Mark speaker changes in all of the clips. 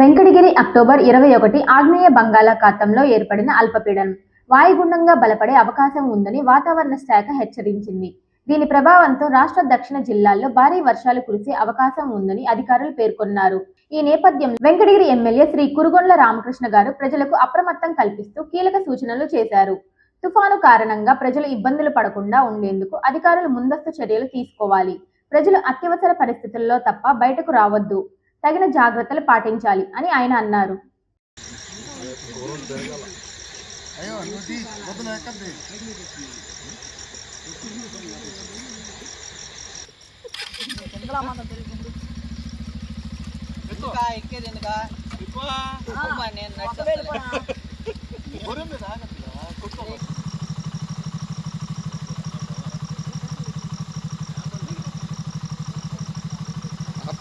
Speaker 1: Venkatagiri October ఇరవై ఒకటి ఆగ్నేయ బంగాళాఖాతంలో ఏర్పడిన అల్పపీడనం వాయుగుండంగా బలపడే అవకాశం ఉందని వాతావరణ శాఖ హెచ్చరించింది దీని ప్రభావంతో రాష్ట్ర దక్షిణ జిల్లాల్లో భారీ వర్షాలు కురిసే అవకాశం ఉందని అధికారులు పేర్కొన్నారు ఈ నేపథ్యంలో వెంకటగిరి ఎమ్మెల్యే శ్రీ కురుగొండ్ల రామకృష్ణ గారు ప్రజలకు అప్రమత్తం కల్పిస్తూ కీలక సూచనలు చేశారు తుఫాను కారణంగా ప్రజలు ఇబ్బందులు పడకుండా ఉండేందుకు అధికారులు ముందస్తు చర్యలు తీసుకోవాలి ప్రజలు అత్యవసర పరిస్థితుల్లో తప్ప బయటకు రావద్దు తగిన జాగ్రత్తలు పాటించాలి అని ఆయన అన్నారు ఎక్కేది ఎందుకా నేను నచ్చలేదు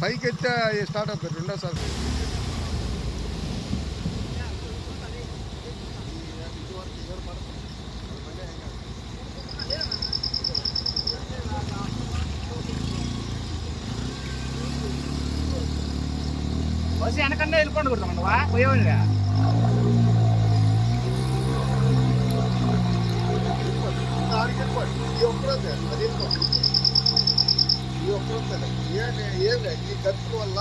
Speaker 1: పైకి ఎత్తే స్టార్ట్ అవుతుంది రెండోసారి ಬಸ್ ಎನಕಂದೇ ಇಲ್ಕೊಂಡು ಬಿಡ್ತಾವ ಒಯ್ಯೋಲ್ಲ ಅದೇ ఈ ఒక్క ఏం ఏం లేదు నీ ఖర్చు వల్ల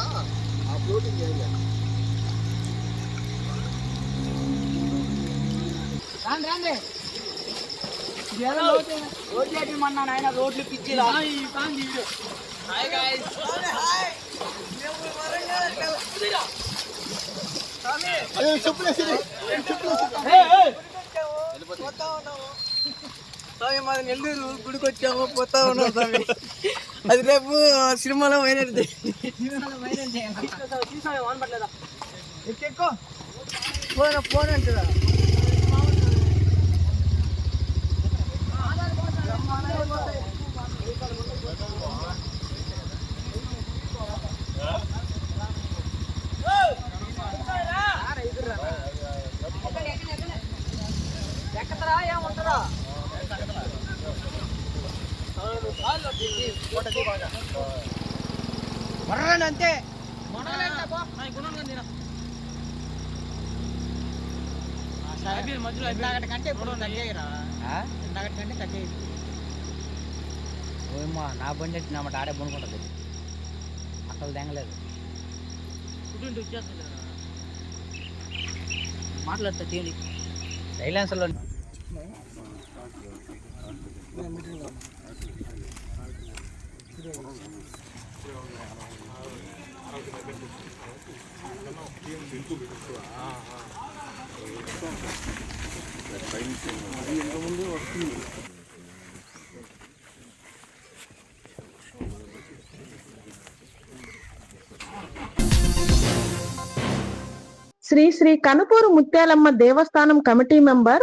Speaker 1: ఆ ఫ్లోటింగ్
Speaker 2: ఏం లేదు రాండి రాండి రోడ్లు ఎట్టిమన్నా నాయన రోడ్లు పిచ్చిలా హాయ్ గాయ్స్ హాయ్ చెప్పలేదు చెప్పలేదు స్వామి మాది నెల్లూరు గుడికి వచ్చాము పోతా ఉన్నాం స్వామి అది రేపు సినిమాలో వైరల్ ఎక్కెక్కో ఫోన్ ఫోన్ అంటుందా ఎక్కతరా ఏముంటదా మర్రనంతే
Speaker 3: మధ్యలో కంటే ఇప్పుడు కంటే ఏమో నా బండి నా మాట ఆడే పనుకుంటుంది అసలు తెంగలేదు మాట్లాడతా దేవుని సైలెన్స్లో శ్రీ
Speaker 4: శ్రీ కనుపూరు ముత్యాలమ్మ దేవస్థానం కమిటీ మెంబర్